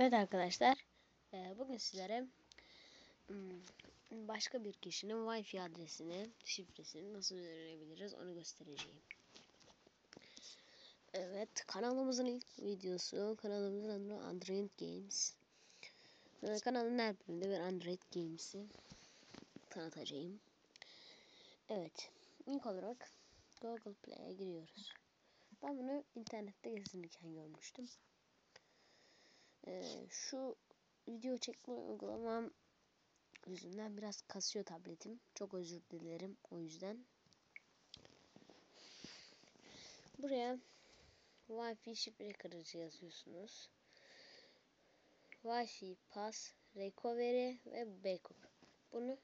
Evet arkadaşlar, eee, bugün sizlere hmm, başka bir kişinin Wi-Fi adresini, şifresini nasıl öğrenebiliriz onu göstereceğim. Evet, kanalımızın ilk videosu, kanalımızın adı Android Games. Ee, kanalın her bölümünde bir Android Games'i tanıtacağım. Evet, ilk olarak Google Play'e giriyoruz. Ben bunu internette gezinirken görmüştüm. Ee, şu video çekme uygulamam yüzünden biraz kasıyor tabletim. Çok özür dilerim o yüzden. Buraya Wi-Fi şifre kırıcı yazıyorsunuz. Wi-Fi pass, recovery ve backup. Bunu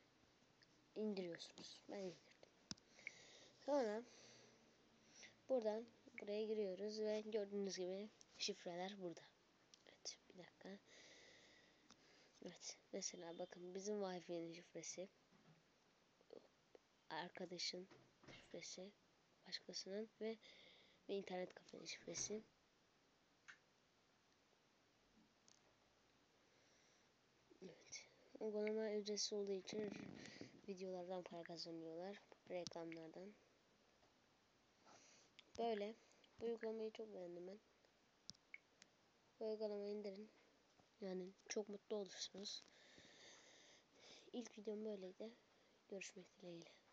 indiriyorsunuz. Ben indirdim. Sonra buradan buraya giriyoruz ve gördüğünüz gibi şifreler burada. Bir dakika. Evet mesela bakın bizim Wi-Fi'nin şifresi arkadaşın şifresi başkasının ve ve internet kafenin şifresi. Evet. Uygulama ücretsiz olduğu için videolardan para kazanıyorlar. Reklamlardan. Böyle. Bu uygulamayı çok beğendim ben. Bu uygulamayı indirin. Yani çok mutlu olursunuz. İlk videom böyleydi. Görüşmek dileğiyle.